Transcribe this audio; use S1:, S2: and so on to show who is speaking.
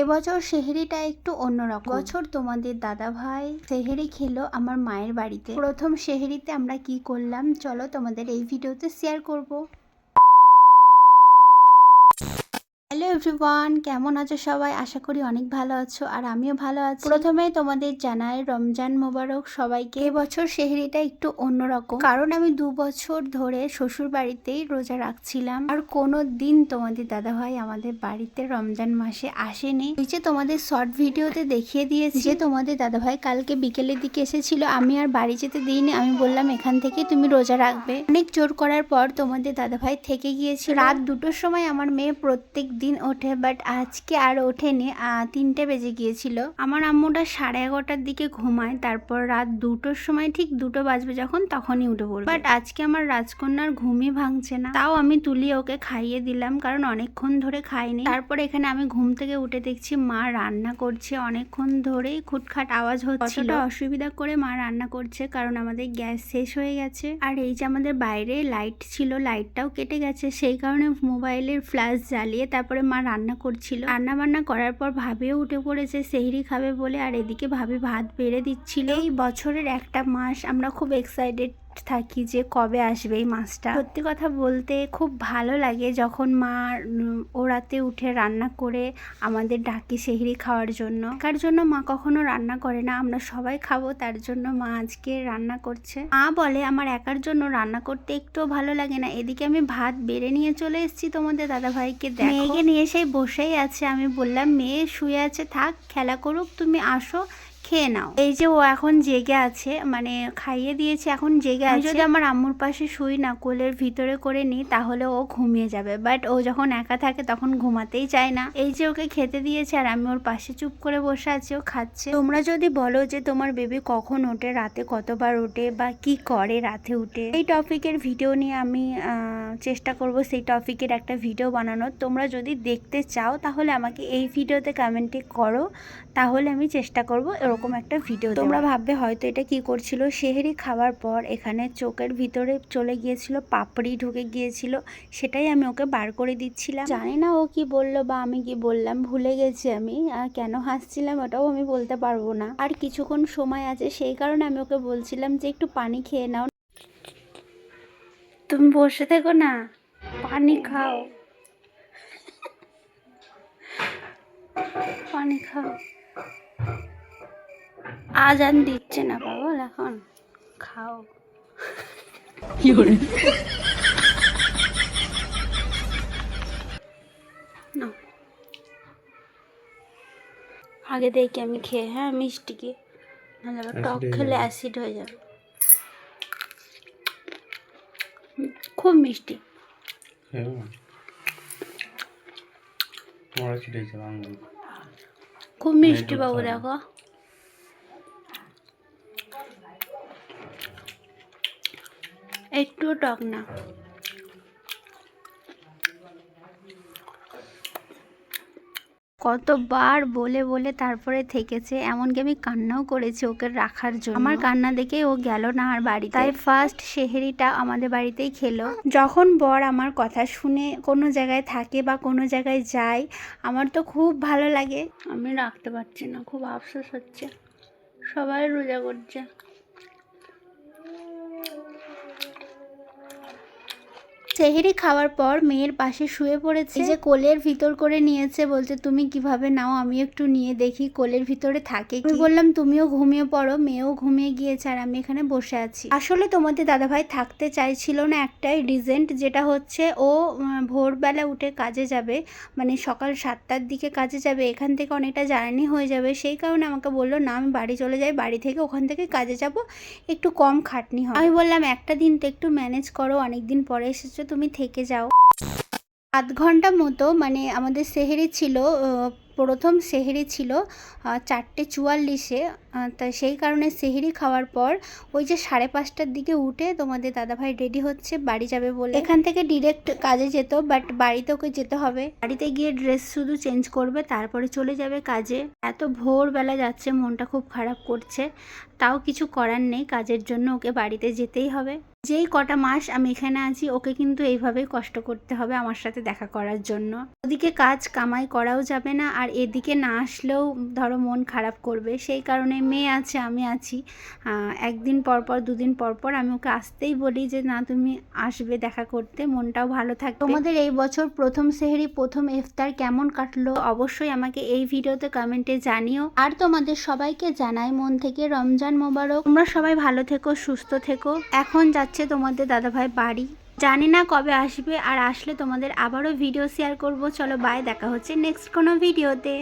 S1: এবছর সেহেরিটা একটু অন্যরকম। বছর তোমাদের দাদা ভাই সেহেরি খেলো আমার মায়ের বাড়িতে। প্রথম সেহেরিতে আমরা কি করলাম? চলো তোমাদের এই ভিডিওতে শেয়ার করব। এভরিওয়ান কেমন আছো সবাই? আশা করি অনেক ভালো আছো আর আমিও ভালো আছি। প্রথমে তোমাদের জানাই রমজান মোবারক সবাইকে। এবছর সেহরিটা একটু অন্যরকম। কারণ আমি দু বছর ধরে শ্বশুর বাড়িতেই রোজা রাখছিলাম। আর কোনো দিন তোমাদের দাদাভাই আমাদের বাড়িতে রমজান মাসে আসেনি। ওই যে তোমাদের শর্ট ভিডিওতে দেখিয়ে দিয়েছি। যে তোমাদের দাদাভাই কালকে বিকেলের দিকে এসেছিল আমি আর বাড়ি যেতে দিইনি। আমি বললাম এখান থেকে তুমি রোজা রাখবে। অনেক জোর করার পর তোমাদের দাদাভাই থেকে গিয়েছিল। রাত দুটোর সময় আমার মেয়ে প্রত্যেক দিন ওঠে বাট আজকে আর ওঠেনি। তিনটে বেজে গিয়েছিল। আমার আম্মুটা সাড়ে এগারোটার দিকে ঘুমায়, তারপর রাত দুটোর সময় ঠিক দুটো বাজবে যখন, তখনই উঠে পড়বে। বাট আজকে আমার রাজকন্যার ঘুমই ভাঙছে না। তাও আমি তুলি ওকে খাইয়ে দিলাম, কারণ অনেকক্ষণ ধরে খাইনি। তারপর এখানে আমি ঘুম থেকে উঠে দেখছি মা রান্না করছে। অনেকক্ষণ ধরেই খুটখাট আওয়াজ হচ্ছিল। অসুবিধা করে মা রান্না করছে, কারণ আমাদের গ্যাস শেষ হয়ে গেছে। আর এই যে আমাদের বাইরে লাইট ছিল, লাইটটাও কেটে গেছে। সেই কারণে মোবাইলের ফ্ল্যাশ জ্বালিয়ে তারপরে মা রান্না করছিল। রান্না বান্না করার পর ভাবিও উঠে পড়েছে, সেহরি খাবে বলে। আর এদিকে ভাবি ভাত বেড়ে দিচ্ছিল। এই বছরের একটা মাস আমরা খুব এক্সাইটেড থাকি যে কবে আসবে এই মাছটা। সত্যি কথা বলতে খুব ভালো লাগে যখন মা ওরাতে উঠে রান্না করে আমাদের ডাকি সেহরি খাওয়ার জন্য। কার জন্য মা কখনো রান্না করে না, আমরা সবাই খাব, তার জন্য মা আজকে রান্না করছে। মা বলে, আমার একার জন্য রান্না করতে একটুও ভালো লাগে না। এদিকে আমি ভাত বেড়ে নিয়ে চলে এসেছি তোমাদের দাদা ভাইকে মেয়েকে নিয়ে সেই বসেই আছে। আমি বললাম, মেয়ে শুয়ে আছে, থাক, খেলা করুক, তুমি আসো। খেয়ে নাও। এই যে ও এখন জেগে আছে মানে খাইয়ে দিয়েছে এখন জেগে আছে। যদি আমার আম্মুর পাশে শুই না কোলের ভিতরে করে নিই তাহলে ও ঘুমিয়ে যাবে। বাট ও যখন একা থাকে তখন ঘুমাতেই চায় না। এই যে ওকে খেতে দিয়েছে আর আমি ওর পাশে চুপ করে বসে আছি ও খাচ্ছে। তোমরা যদি বলো যে তোমার বেবি কখন ওঠে রাতে কতবার ওঠে বা কি করে রাতে উঠে এই টপিকের ভিডিও নিয়ে আমি আহ, চেষ্টা করব সেই টপিকের একটা ভিডিও বানানোর। তোমরা যদি দেখতে চাও, তাহলে আমাকে এই ভিডিওতে কমেন্টে করো। তাহলে আমি চেষ্টা করব এরকম একটা ভিডিও তোমরা ভাববে হয়তো এটা কি করছিল? সেহেরি খাওয়ার পর এখানে চোখের ভিতরে চলে গিয়েছিল, পাপড়ি ঢুকে গিয়েছিল, সেটাই আমি ওকে বার করে দিচ্ছিলাম। জানি না ও কি বলল বা আমি কি বললাম, ভুলে গেছি আমি। কেন হাসছিলাম ওটাও আমি বলতে পারব না। আর কিছুক্ষণ সময় আছে, সেই কারণে আমি ওকে বলছিলাম যে একটু পানি খেয়ে নাও। তুমি বসে থেকো না পানি খাও। পানি খাও। আজ আজান দিচ্ছে না পাগল এখন খাও। নাও। আগে দেখি আমি খেয়ে হ্যাঁ মিষ্টিকে নাহলে আবার টক খেলে অ্যাসিড হয়ে যাবে। খুব মিষ্টি।
S2: হ্যাঁ।
S1: খুব মিষ্টি বাবু দেখো। একটু টক না। কতবার বলে বলে তারপরে থেকেছে, এমনকি আমি কান্নাও করেছি ওকে রাখার জন্য। আমার কান্না দেখে ও গেল না আর বাড়ি তাই ফার্স্ট সেহেরিটা আমাদের বাড়িতেই খেলো। যখন বর আমার কথা শুনে কোনো জায়গায় থাকে বা কোনো জায়গায় যায়, আমার তো খুব ভালো লাগে। আমি রাখতে পারছি না, খুব আফসোস হচ্ছে। সবাই রোজা করছে। সেহেরি খাওয়ার পর মেয়ের পাশে শুয়ে পড়েছে। যে কোলের ভিতর করে নিয়েছে বলছে তুমি কীভাবে নাও? আমি একটু নিয়ে দেখি কোলের ভিতরে থাকে আমি বললাম তুমিও ঘুমিয়ে পড়ো মেয়েও ঘুমিয়ে গিয়েছে আর আমি এখানে বসে আছি। আসলে তোমাদের দাদাভাই থাকতে চাইছিল না একটাই রিজেন্ট যেটা হচ্ছে ও ভোরবেলা উঠে কাজে যাবে মানে সকাল সাতটার দিকে কাজে যাবে এখান থেকে অনেকটা জার্নি হয়ে যাবে সেই কারণে আমাকে বলল না আমি বাড়ি চলে যাই বাড়ি থেকে ওখান থেকে কাজে যাব একটু কম খাটনি হয় আমি বললাম একটা দিন তো একটু ম্যানেজ করো অনেক দিন পরে এসেছ তুমি থেকে যাও। আধ ঘণ্টা মতো মানে আমাদের সেহেরি ছিল প্রথম সেহেরি ছিল চারটে চুয়াল্লিশে তা সেই কারণে সেহেরি খাওয়ার পর ওই যে সাড়ে পাঁচটার দিকে উঠে তোমাদের দাদাভাই রেডি হচ্ছে, বাড়ি যাবে বলে। এখান থেকে ডিরেক্ট কাজে যেত বাট বাড়িতে ওকে যেতে হবে। বাড়িতে গিয়ে ড্রেস শুধু চেঞ্জ করবে, তারপরে চলে যাবে কাজে। এত ভোরবেলা যাচ্ছে, মনটা খুব খারাপ করছে। তাও কিছু করার নেই, কাজের জন্য ওকে বাড়িতে যেতেই হবে। যেই কটা মাস আমি এখানে আছি, ওকে কিন্তু এইভাবেই কষ্ট করতে হবে আমার সাথে দেখা করার জন্য। ওদিকে কাজ কামাই করাও যাবে না, আর এদিকে না আসলেও ধরো মন খারাপ করবে। সেই কারণে মেয়ে আছে আমি আছি। একদিন পর পর দুদিন পর পর আমি ওকে আসতেই বলি যে না তুমি আসবে দেখা করতে মনটাও ভালো থাকবে। তোমাদের এই বছর প্রথম সেহেরি প্রথম ইফতার কেমন কাটলো? অবশ্যই আমাকে এই ভিডিওতে কমেন্টে জানিও। আর তোমাদের সবাইকে জানাই মন থেকে রমজান মোবারক। তোমরা সবাই ভালো থেকো সুস্থ থেকো। এখন যাচ্ছে তোমাদের দাদাভাই বাড়ি। জানি না কবে আসবে আর আসলে তোমাদের আবারও ভিডিও শেয়ার করব। চলো বাই দেখা হচ্ছে নেক্সট কোনো ভিডিওতে